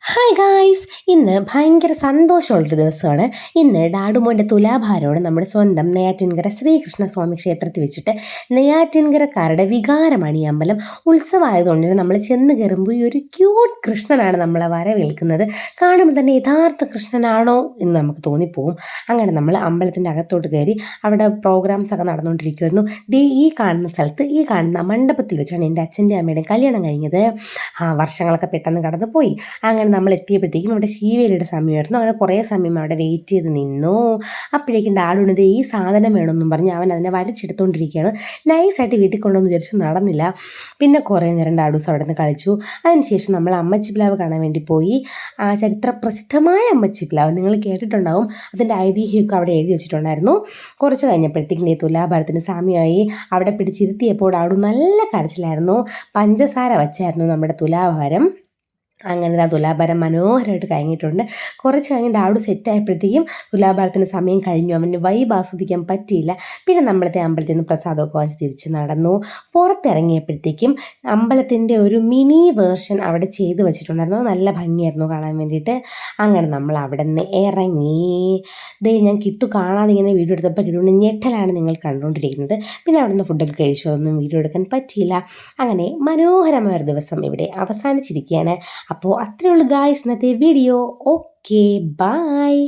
Hi guys ഇന്ന് ഭയങ്കര സന്തോഷമുള്ളൊരു ദിവസമാണ്. ഇന്ന് ഡാഡുമോന്റെ തുലാഭാരമാണ് നമ്മുടെ സ്വന്തം നെയ്യാറ്റിൻകര ശ്രീകൃഷ്ണസ്വാമി ക്ഷേത്രത്തിൽ വെച്ചിട്ട് നെയ്യാറ്റിൻകരക്കാരുടെ വികാരമാണ് ഈ അമ്പലം. ഉത്സവമായതുകൊണ്ട് നമ്മൾ ചെന്ന് കയറുമ്പോൾ ഈ ഒരു ക്യൂട്ട് കൃഷ്ണനാണ് നമ്മളെ വരവേൽക്കുന്നത്. കാണുമ്പോൾ തന്നെ യഥാർത്ഥ കൃഷ്ണനാണോ എന്ന് നമുക്ക് തോന്നിപ്പോവും. അങ്ങനെ നമ്മൾ അമ്പലത്തിന്റെ അകത്തോട്ട് കയറി അവിടെ പ്രോഗ്രാംസ് ഒക്കെ നടന്നുകൊണ്ടിരിക്കുമായിരുന്നു ദേ ഈ കാണുന്ന സ്ഥലത്ത് ഈ കാണുന്ന മണ്ഡപത്തിൽ വെച്ചാണ് എന്റെ അച്ഛന്റെ അമ്മയുടെയും കല്യാണം കഴിഞ്ഞത്. ആ വർഷങ്ങളൊക്കെ പെട്ടെന്ന് കടന്നു പോയി അങ്ങനെ നമ്മൾ എത്തിയപ്പോഴത്തേക്കും അവിടെ ശീവേലിയുടെ സമയമായിരുന്നു. അങ്ങനെ കുറേ സമയം അവിടെ വെയിറ്റ് ചെയ്ത് നിന്നു. അപ്പോഴേക്കും ഡാഡുണിത് ഈ സാധനം വേണമെന്നും പറഞ്ഞ് അവൻ അതിനെ വലിച്ചെടുത്തുകൊണ്ടിരിക്കുകയാണ് നൈസായിട്ട് വീട്ടിൽ കൊണ്ടുവന്ന് വിചാരിച്ചു നടന്നില്ല. പിന്നെ കുറേ നേരം ഡാഡൂസ് അവിടെ നിന്ന് കളിച്ചു. അതിനുശേഷം നമ്മൾ അമ്മച്ചി പ്ലാവ് കാണാൻ വേണ്ടി പോയി. ആ ചരിത്ര പ്രസിദ്ധമായ അമ്മച്ചി പ്ലാവ് നിങ്ങൾ കേട്ടിട്ടുണ്ടാകും അതിന്റെ ഐതിഹ്യമൊക്കെ അവിടെ എഴുതി വെച്ചിട്ടുണ്ടായിരുന്നു. കുറച്ച് കഴിഞ്ഞപ്പോഴത്തേക്കും ഈ തുലാഭാരത്തിന് സമയമായി അവിടെ പിടിച്ചിരുത്തിയപ്പോൾ ഡാഡു നല്ല കരച്ചിലായിരുന്നു. പഞ്ചസാര വച്ചായിരുന്നു നമ്മുടെ തുലാഭാരം. അങ്ങനെ ആ തുലാഭാരം മനോഹരമായിട്ട് കഴിഞ്ഞിട്ടുണ്ട് കുറച്ച് കഴിഞ്ഞിട്ട് അവിടെ സെറ്റായപ്പോഴത്തേക്കും തുലാഭാരത്തിന് സമയം കഴിഞ്ഞു. അവന് വൈബ് ആസ്വദിക്കാൻ പറ്റിയില്ല. പിന്നെ നമ്മളത്തെ അമ്പലത്തിൽ നിന്ന് പ്രസാദമൊക്കെ വാങ്ങിച്ച് തിരിച്ച് നടന്നു. പുറത്തിറങ്ങിയപ്പോഴത്തേക്കും അമ്പലത്തിന്റെ ഒരു മിനി വേർഷൻ അവിടെ ചെയ്ത് വെച്ചിട്ടുണ്ടായിരുന്നു. നല്ല ഭംഗിയായിരുന്നു കാണാൻ വേണ്ടിയിട്ട്. അങ്ങനെ നമ്മൾ അവിടെ നിന്ന് ഇറങ്ങി. ദേ ഞാൻ കിട്ടു കാണാതെ ഇങ്ങനെ വീഡിയോ എടുത്തപ്പോൾ കിട്ടുന്ന ഞെട്ടലാണ് നിങ്ങൾ കണ്ടുകൊണ്ടിരിക്കുന്നത്. പിന്നെ അവിടെ നിന്ന് ഫുഡൊക്കെ കഴിച്ചു? അതൊന്നും വീഡിയോ എടുക്കാൻ പറ്റിയില്ല. അങ്ങനെ മനോഹരമായ ഒരു ദിവസം ഇവിടെ അവസാനിച്ചിരിക്കുകയാണ്. അപ്പോൾ അത്രയേ ഉള്ളൂ ഗായ്സ് ഇന്നത്തെ വീഡിയോ ഓക്കെ ബായ്